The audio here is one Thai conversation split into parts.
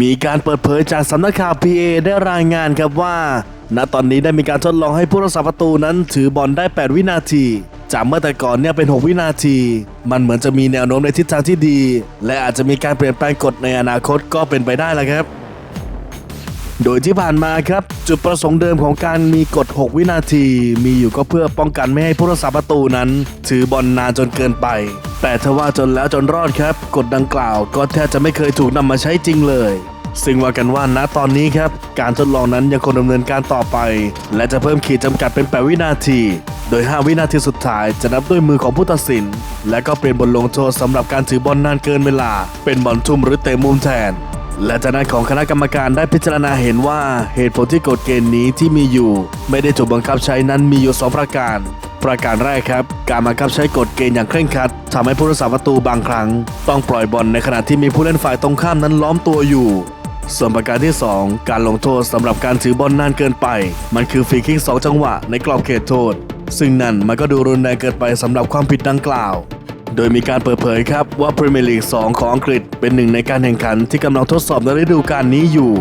มีการเปิดเผยจากสำนักข่าว PA ได้รายงานครับว่า ณตอนนี้ได้มีการทดลองให้ผู้รักษาประตูนั้นถือบอลได้ 8 วินาที จากเมื่อแต่ก่อนเนี่ยเป็น 6 วินาที มันเหมือนจะมีแนวโน้มในทิศทางที่ดี และอาจจะมีการเปลี่ยนแปลงกฎในอนาคตก็เป็นไปได้แหละครับ โดยที่ผ่านมาครับ จุดประสงค์เดิมของการมีกฎ 6 วินาที มีอยู่ก็เพื่อป้องกันไม่ให้ผู้รักษาประตูนั้น ถือบอลนานจนเกินไป แต่ทว่าจนแล้วจนรอดครับ กฎดังกล่าวก็แทบจะไม่เคยถูกนำมาใช้จริงเลย ซึ่งว่ากันว่าณตอนนี้ครับ การทดลองนั้นยังคงดำเนินการต่อไป และจะเพิ่มขีดจำกัดเป็น 8 วินาที โดย 5 วินาทีสุดท้ายจะนับด้วยมือของผู้ตัดสิน และก็เปลี่ยนบทลงโทษสำหรับการถือบอลนานเกินเวลา เป็นบอลทุ่มหรือเตะมุมแทนและจากนั้นของคณะกรรมการได้พิจารณาเห็นว่าเหตุผลที่กฎเกณฑ์นี้ที่มีอยู่ ไม่ได้ถูกบังคับใช้นั้นมีอยู่ 2 ประการ ประการแรกครับ การบังคับใช้กฎเกณฑ์อย่างเคร่งครัดทำให้ผู้รักษาประตูบางครั้ง ต้องปล่อยบอลในขณะที่มีผู้เล่นฝ่ายตรงข้ามนั้นล้อมตัวอยู่ ส่วนประการที่ 2 การลงโทษสำหรับการถือบอลนานเกินไป มันคือฟรีคิกสองจังหวะในกรอบเขตโทษ ซึ่งนั่นมันก็ดูรุนแรงเกินไปสำหรับความผิดดังกล่าว โดยมีการเปิดเผยครับว่าพรีเมียร์ลีก2ของอังกฤษเป็นหนึ่งในการแข่งขันที่กำลังทดสอบในฤดูกาลนี้อยู่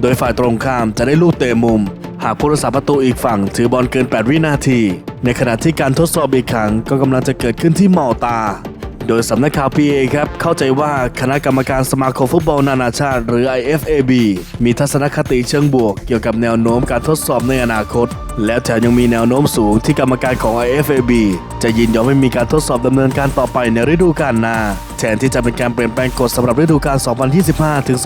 โดยฝ่ายตรงข้ามจะได้ลูกเตะมุม หากผู้รักษาประตูอีกฝั่งถือบอลเกิน 8 วินาที ในขณะที่การทดสอบอีกครั้งก็กำลังจะเกิดขึ้นที่มอตา โดยสำนักข่าว PA ครับ เข้าใจว่าคณะกรรมการสมาคมฟุตบอลนานาชาติ หรือ IFAB มีทัศนคติเชิงบวก เกี่ยวกับแนวโน้มการทดสอบในอนาคต และแถมยังมีแนวโน้มสูงที่กรรมการของ IFAB จะยินยอมให้มีการทดสอบดำเนินการต่อไปในฤดูกาลหน้า แทนที่จะเป็นการเปลี่ยนแปลงกฎสำหรับฤดูกาล 2025 ถึง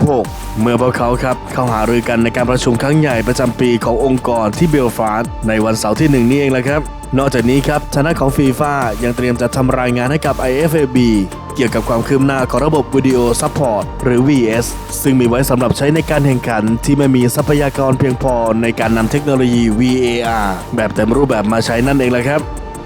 2026 เมื่อพวกเขาครับเข้าหารือกันในการประชุมครั้งใหญ่ประจำปีขององค์กรที่เบลฟาสต์ในวันเสาร์ที่หนึ่งนี้เองแหละครับ นอกจากนี้ครับทางด้านของฟีฟ่ายังเตรียมจะทำรายงานให้กับ IFAB เกี่ยวกับความคืบหน้าของระบบวิดีโอซัพพอร์ตหรือ VS ซึ่งมีไว้สำหรับใช้ในการแข่งขันที่ไม่มีทรัพยากรเพียงพอในการนำเทคโนโลยี VAR แบบเต็มรูปแบบมาใช้นั่นเองแหละครับ